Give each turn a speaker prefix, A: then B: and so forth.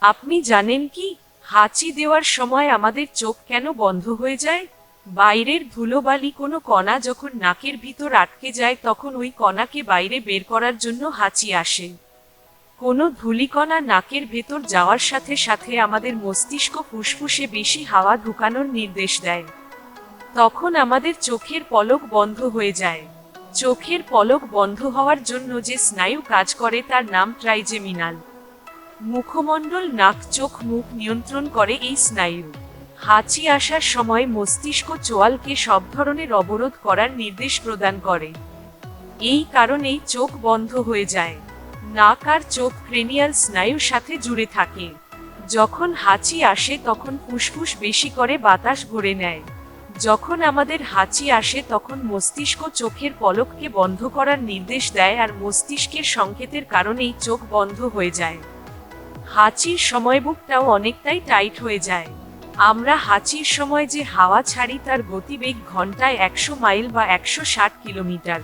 A: আপনি জানেন কি? হাঁচি দেওয়ার সময় আমাদের চোখ কেন বন্ধ হয়ে যায়? বাইরের ধুলোবালি কোনো কণা যখন নাকের ভিতর আটকে যায়, তখন ওই কণাকে বাইরে বের করার জন্য হাঁচি আসে। কোনো ধূলিকণা নাকের ভেতর যাওয়ার সাথে সাথে আমাদের মস্তিষ্ক ফুসফুসে বেশি হাওয়া ঢুকানোর নির্দেশ দেয়। তখন আমাদের চোখের পলক বন্ধ হয়ে যায়। চোখের পলক বন্ধ হওয়ার জন্য যে স্নায়ু কাজ করে, তার নাম ট্রাইজেমিনাল। মুখমণ্ডল, নাক, চোখ, মুখ নিয়ন্ত্রণ করে এই স্নায়ু। হাঁচি আসার সময় মস্তিষ্ক চোয়ালকে সব ধরনের অবরোধ করার নির্দেশ প্রদান করে। এই কারণেই চোখ বন্ধ হয়ে যায়। নাক আর চোখ ক্রেনিয়াল স্নায়ুর সাথে জুড়ে থাকে। যখন হাঁচি আসে তখন ফুসফুস বেশি করে বাতাস ভরে নেয়। যখন আমাদের হাঁচি আসে তখন মস্তিষ্ক চোখের পলককে বন্ধ করার নির্দেশ দেয় আর মস্তিষ্কের সংকেতের কারণেই চোখ বন্ধ হয়ে যায়। হাঁচির সময় বুকটাও অনেকটাই টাইট হয়ে যায়। আমরা হাঁচির সময় যে হাওয়া ছাড়ি তার গতিবেগ ঘন্টায় একশো মাইল বা একশো ষাট কিলোমিটার।